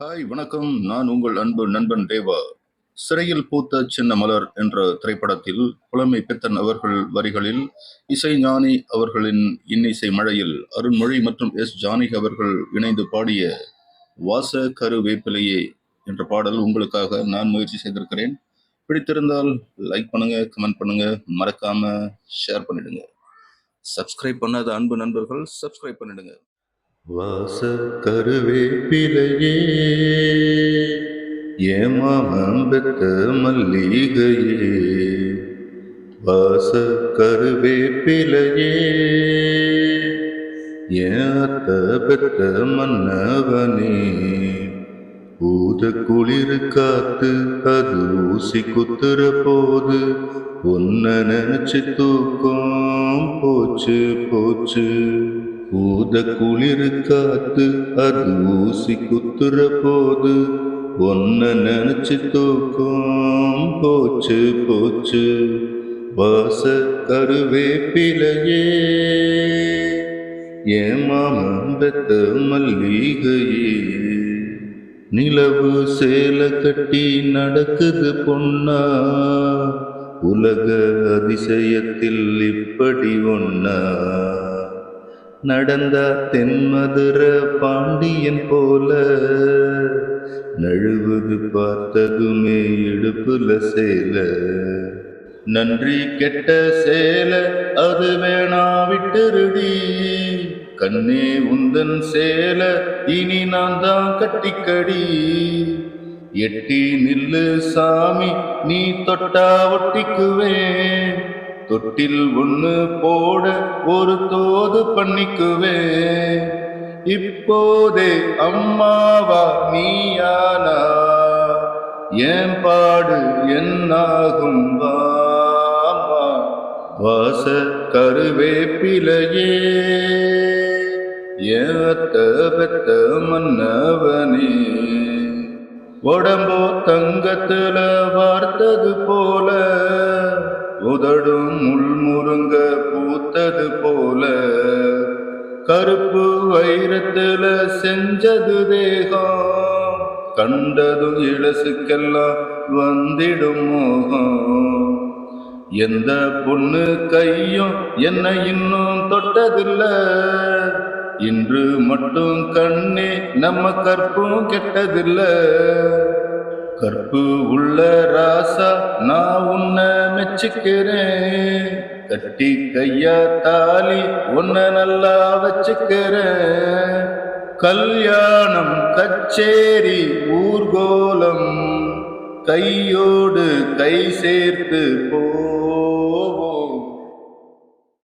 Hi வணக்கம். நான் உங்கள் அன்பு நண்பன் தேவா. சிறையில் பூத்த சின்ன மலர் என்ற திரைப்படத்தில் புலமை பித்தன் அவர்கள் வரிகளில் இசை ஞானி அவர்களின் இன்னிசை மழையில் அருண்மொழி மற்றும் எஸ் ஜானகி அவர்கள் இணைந்து பாடிய வாச கரு வேப்பிலையே என்ற பாடல் உங்களுக்காக நான் முயற்சி செய்திருக்கிறேன். பிடித்திருந்தால் லைக் பண்ணுங்க கமெண்ட் பண்ணுங்க மறக்காம ஷேர் பண்ணிடுங்க. சப்ஸ்கிரைப் பண்ணாத அன்பு நண்பர்கள் சப்ஸ்கிரைப் பண்ணிடுங்க. வாச கருவேப்பிலையே ஏமாமம் பெத்த மல்லிகையே. வாச கருவேப்பிலையே ஏத்த பெத்த மன்னவனே. ஊத குளிர் காத்து அது ஊசி குத்துற போது உன்ன நினைச்சு தூக்கம் போச்சு போச்சு. ஊத குளிர் காத்து அது ஊசி குத்துற போது ஒன்ன நினைச்சு தூக்கம் போச்சு போச்சு. வாச கருவேப்பிலையே ஏமாமம் பெத்த மல்லிகையே. நிலவு சேல கட்டி நடக்குது பொன்னா உலக அதிசயத்தில் இப்படி ஒன்னா நடந்த தென்மதுர பாண்டியன் போல. நழுவது பார்த்ததுமே இடுப்புல சேல. நன்றி கெட்ட சேல அது வேணா விட்டுருடி. கண்ணே உந்தன் சேல இனி நான் தான் கட்டிக்கடி. எட்டி நில்லு சாமி நீ தொட்டா ஒட்டிக்குவேன். தொட்டில் ஒண்ணு போட ஒரு தோது பண்ணிக்குவேன் இப்போதே அம்மாவா நீயானா? ஏன் பாடு என்னாகும்? வாமா வாச கருவேப்பிலையே. ஏத்த பெத்த மன்னவனே. உடம்போ தங்கத்துல வார்த்தது போல. உதடும் முள்முருங்க பூத்தது போல. கருப்பு வைரத்துல செஞ்சது தேகம். கண்டதும் இளசுக்கெல்லாம் வந்திடும் மோகம். எந்த பொண்ணு கையும் என்னை இன்னும் தொட்டதில்ல. இன்று மட்டும் கண்ணே நம்ம கற்பும் கெட்டதில்ல. கற்பு உள்ள ராசா நான் உன்னை மெச்சுக்கிறேன். கட்டி கையா தாலி உன்னை நல்லா வச்சுக்கிறேன். கல்யாணம் கச்சேரி ஊர்கோலம் கையோடு கை சேர்த்து போவோம்.